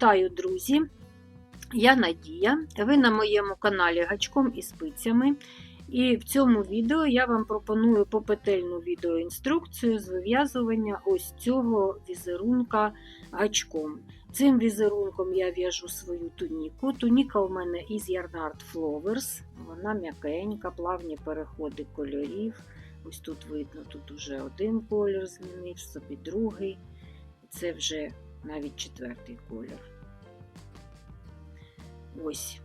Вітаю, друзі! Я Надія. Ви на моєму каналі Гачком і спицями. І в цьому відео я вам пропоную попетельну відеоінструкцію з вив'язування ось цього візерунка гачком. Цим візерунком я в'яжу свою туніку. Туніка у мене із Yarnard Flowers. Вона м'якенька, плавні переходи кольорів. Ось тут видно, тут уже один колір змінив, собі другий. Це вже навіть четвертий колір. Ось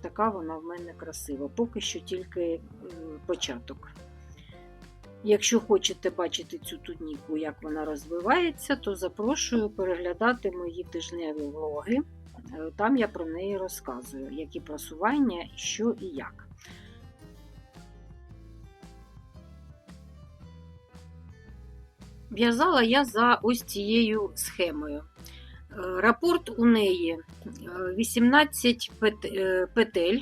така вона в мене красива. Поки що тільки початок. Якщо хочете бачити цю туніку, як вона розвивається, то запрошую переглядати мої тижневі влоги. Там я про неї розказую, які просування, що і як. В'язала я за ось цією схемою. Рапорт у неї 18 петель.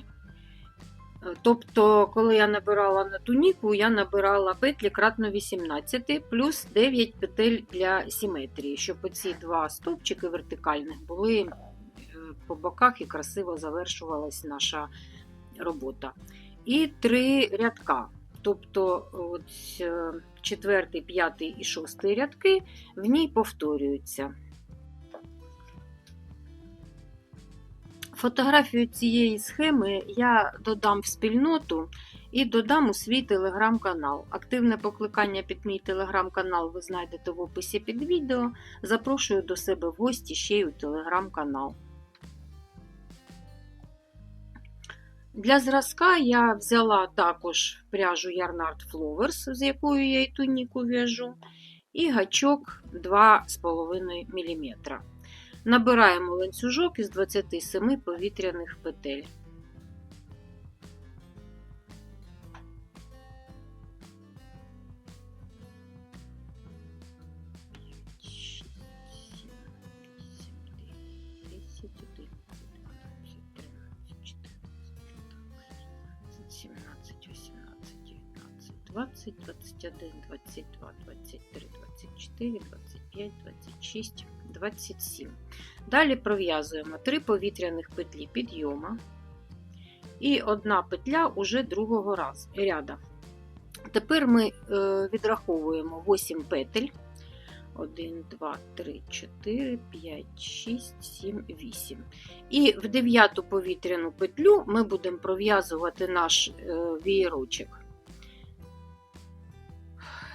Тобто, коли я набирала на туніку, я набирала петлі кратно 18, плюс 9 петель для симетрії, щоб оці два стовпчики вертикальних були по боках і красиво завершувалась наша робота. І три рядка. Тобто ось четвертий, п'ятий і шостий рядки в ній повторюються. Фотографію цієї схеми я додам в спільноту і додам у свій телеграм-канал. Активне покликання під мій телеграм-канал ви знайдете в описі під відео. Запрошую до себе в гості ще й у телеграм-канал. Для зразка я взяла також пряжу Yarnard Flowers, з якою я і туніку в'яжу, і гачок 2,5 мм. Набираємо ланцюжок із 27 повітряних петель. Двадцять, двадцять один, двадцять два, двадцять три, двадцять чотири, двадцять п'ять, двадцять шість. 27. Далі пров'язуємо 3 повітряних петлі підйома і одна петля уже другого разу, ряда. Тепер ми відраховуємо 8 петель. 1, 2, 3, 4, 5, 6, 7, 8. І в дев'яту повітряну петлю ми будемо пров'язувати наш вієрочок.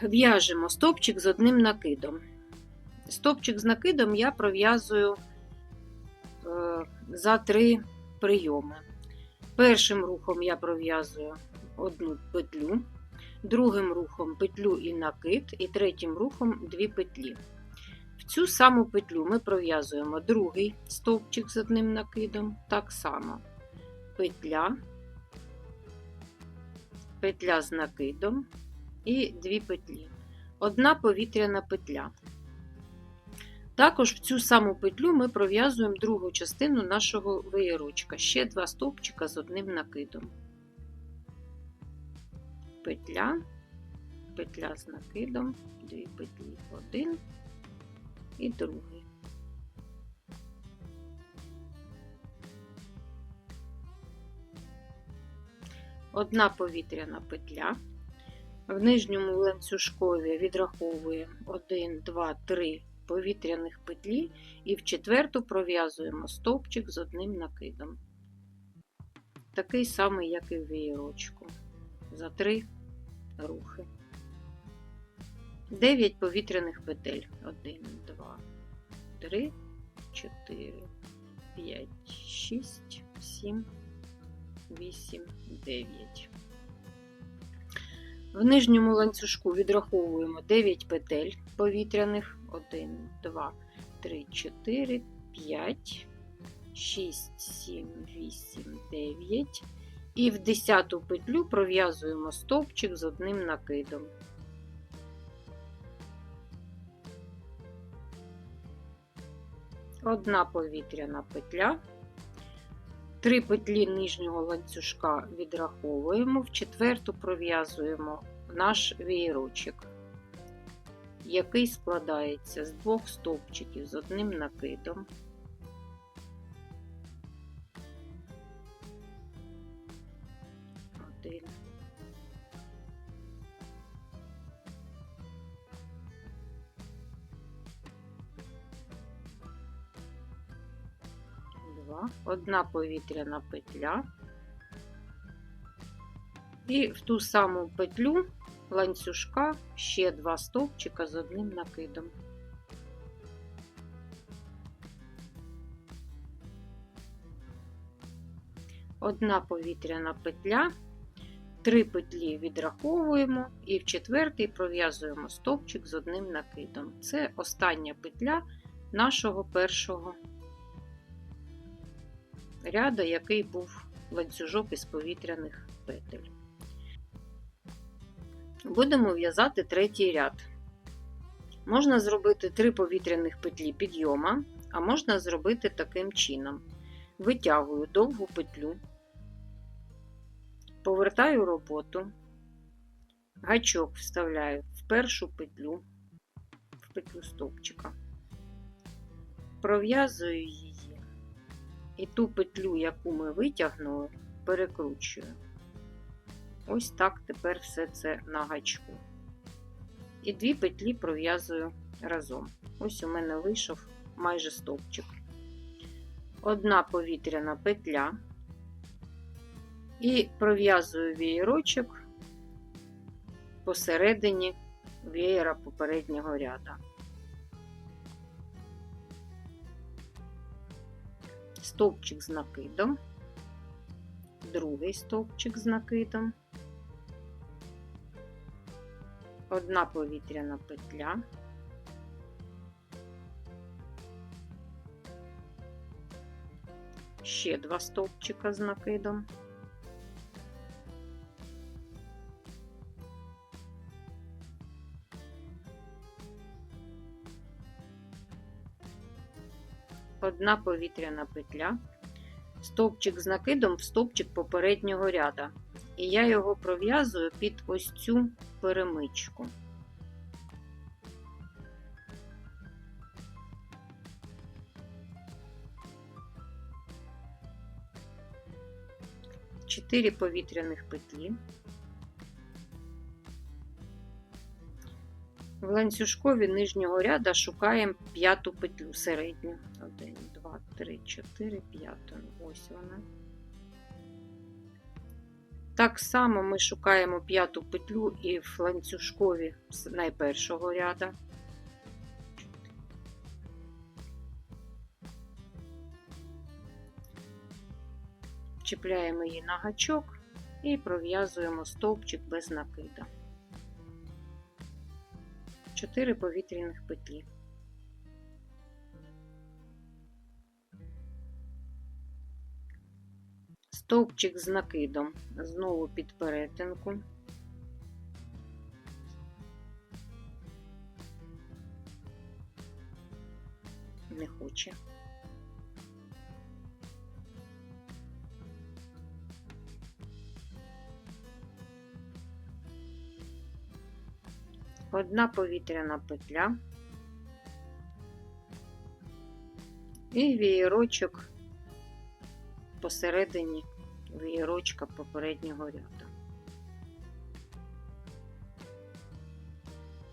В'яжемо стопчик з одним накидом. Стопчик з накидом я пров'язую за три прийоми. Першим рухом я пров'язую одну петлю, другим рухом петлю і накид, і третім рухом дві петлі. В цю саму петлю ми пров'язуємо другий стовпчик з одним накидом, так само петля, петля з накидом і дві петлі. Одна повітряна петля. Також в цю саму петлю ми пров'язуємо другу частину нашого веєрочка, ще два стовпчика з одним накидом. Петля, петля з накидом, дві петлі, один і другий. Одна повітряна петля. В нижньому ланцюжкові відраховуємо 1, 2, 3 повітряних петлі і в четверту пров'язуємо стовпчик з одним накидом. Такий самий, як і в вієрочку. За три рухи. 9 повітряних петель. 1, 2, 3, 4, 5, 6, 7, 8, 9. В нижньому ланцюжку відраховуємо 9 петель повітряних. 1, 2, 3, 4, 5, 6, 7, 8, 9. І в 10 петлю пров'язуємо стовпчик з одним накидом. Одна повітряна петля. Три петлі нижнього ланцюжка відраховуємо, в четверту пров'язуємо наш вієрочок, який складається з двох стовпчиків з одним накидом. Один. Два, одна повітряна петля. І в ту саму петлю ланцюжка ще два стовпчика з одним накидом. Одна повітряна петля, три петлі відраховуємо і в четвертий пров'язуємо стовпчик з одним накидом. Це остання петля нашого першого ряду, який був ланцюжок із повітряних петель. Будемо в'язати третій ряд. Можна зробити три повітряних петлі підйома, а можна зробити таким чином. Витягую довгу петлю, повертаю роботу, гачок вставляю в першу петлю, в петлю стовпчика, пров'язую її і ту петлю, яку ми витягнули, перекручую. Ось так тепер все це на гачку. І дві петлі пров'язую разом. Ось у мене вийшов майже стовпчик. Одна повітряна петля і пров'язую вієрочок посередині веєра попереднього ряда. Стовпчик з накидом, другий стовпчик з накидом. одна повітряна петля, ще два стовпчика з накидом. Одна повітряна петля, стовпчик з накидом в стовпчик попереднього ряда і я його пров'язую під ось цю перемичку. Чотири повітряних петлі. В ланцюжкові нижнього ряда шукаємо п'яту петлю середню. Один, два, три, чотири, п'яту. Ось вона. Так само ми шукаємо п'яту петлю і в ланцюжкові з найпершого ряда. Чіпляємо її на гачок і пров'язуємо стовпчик без накида. Чотири повітряних петлі. Стовпчик з накидом, знову під перетинку. Не хоче. Одна повітряна петля і вієрочок посередині вієрочка попереднього ряду.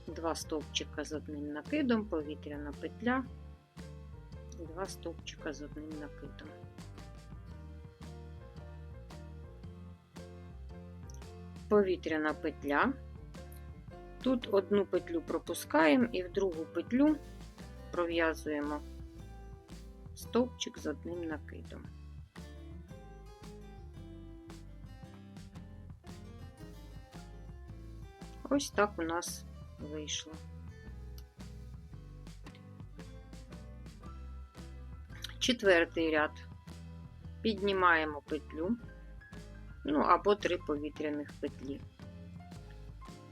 Два стовпчика з одним накидом, повітряна петля, два стовпчика з одним накидом. Повітряна петля. Тут одну петлю пропускаємо і в другу петлю пров'язуємо стовпчик з одним накидом. Ось так у нас вийшло. Четвертий ряд піднімаємо петлю, ну або три повітряних петлі.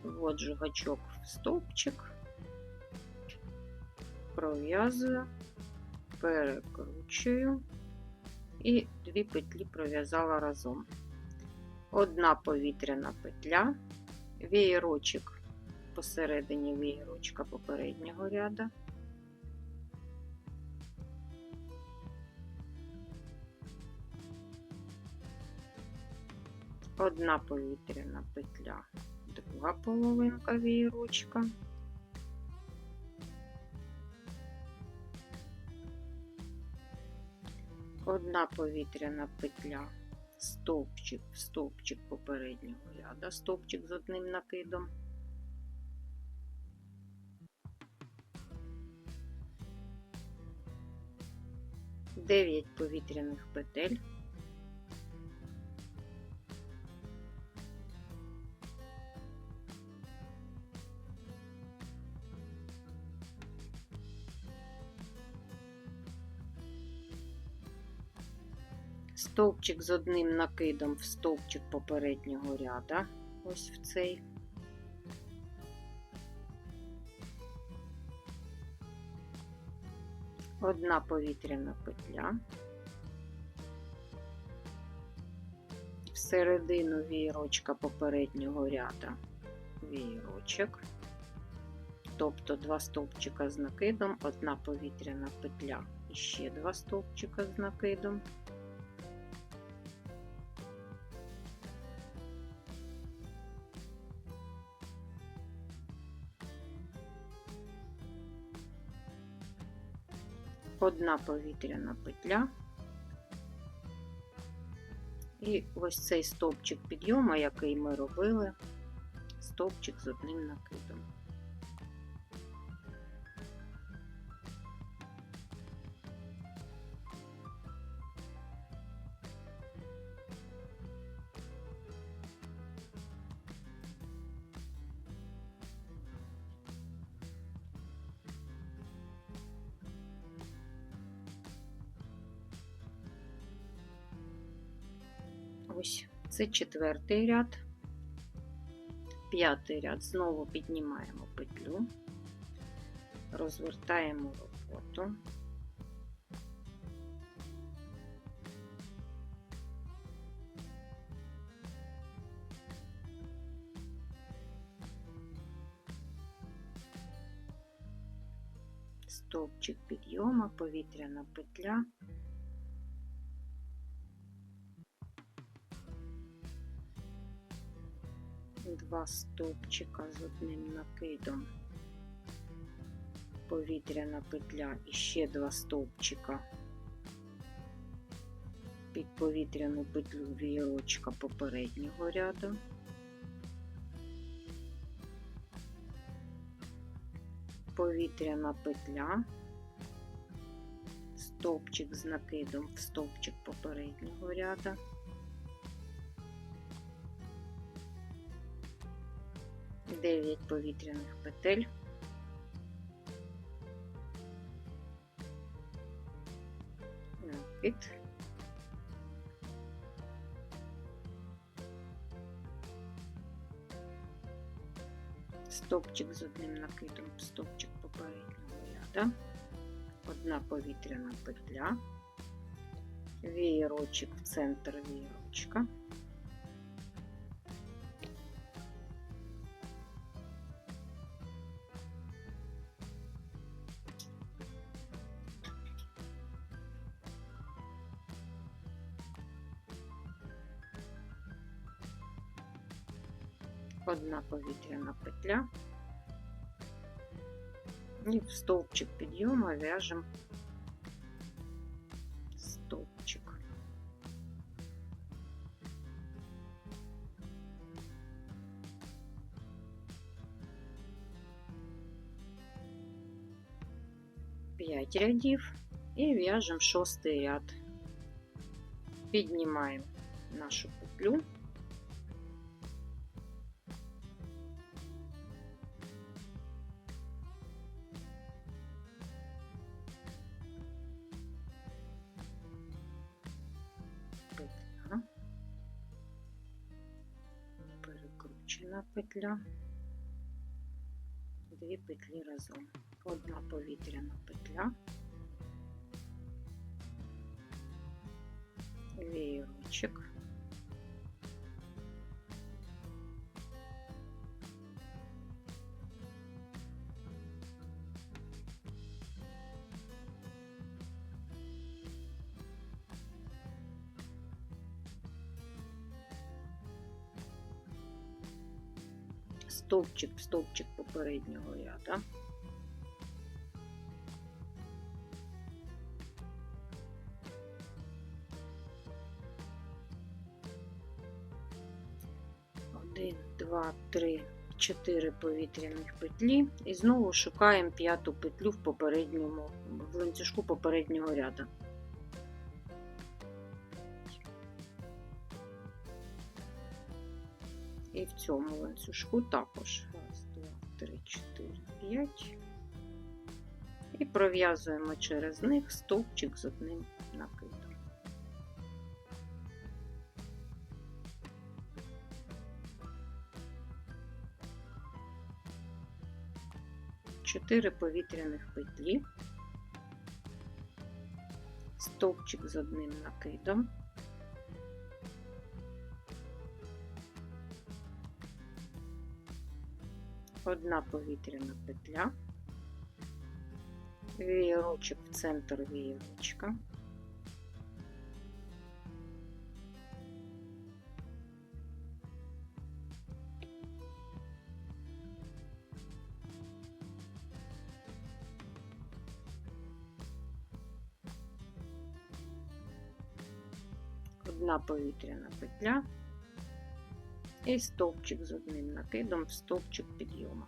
Вводжу гачок в стовпчик, пров'язую, перекручую і дві петлі пров'язала разом. Одна повітряна петля вієрочок посередині вієрочка попереднього ряда. Одна повітряна петля, друга половинка вієрочка. Одна повітряна петля, стовпчик, стовпчик попереднього ряда, стовпчик з одним накидом. Дев'ять повітряних петель. Стовпчик з одним накидом в стовпчик попереднього ряда, ось в цей. Одна повітряна петля. Всередину вієрочка попереднього ряда вієрочок. Тобто два стовпчика з накидом, одна повітряна петля і ще два стовпчика з накидом. Одна повітряна петля. І ось цей стовпчик підйому, який ми робили, стовпчик з одним накидом. Ось це четвертий ряд, п'ятий ряд знову піднімаємо петлю, розвертаємо роботу. Стовпчик підйома, повітряна петля. Два стовпчика з одним накидом, повітряна петля і ще два стовпчика під повітряну петлю вієрочка попереднього ряду. Повітряна петля, стовпчик з накидом в стовпчик попереднього ряду. 9 повітряних петель. Накид. Стопчик з одним накидом, стопчик попереднього ряда, одна повітряна петля, вієрочок в центр вієрочка. одна повітряна петля і в стовпчик підйому в'яжемо стовпчик. П'ять рядів і в'яжемо шостий ряд. Піднімаємо нашу петлю. Петля, дві петлі разом, одна повітряна петля, вієрочок, стовпчик в стовпчик попереднього ряда. Один, два, три, чотири повітряних петлі і знову шукаємо п'яту петлю в попередньому в ланцюжку попереднього ряду. Цьому ланцюжку також. Раз, два, три, чотири, п'ять. І пров'язуємо через них стовпчик з одним накидом. Чотири повітряних петлі, стовпчик з одним накидом. Одна повітряна петля, вієрочок в центр вієрочка. Одна повітряна петля і стовпчик з одним накидом в стовпчик підйому.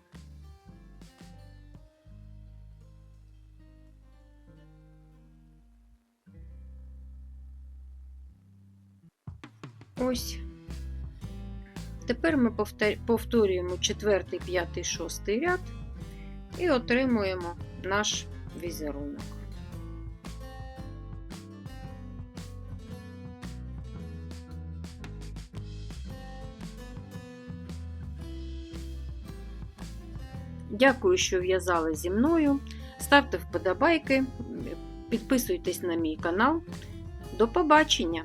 Ось. Тепер ми повторюємо четвертий, п'ятий, шостий ряд і отримуємо наш візерунок. Дякую, що в'язали зі мною. Ставте вподобайки, підписуйтесь на мій канал. До побачення!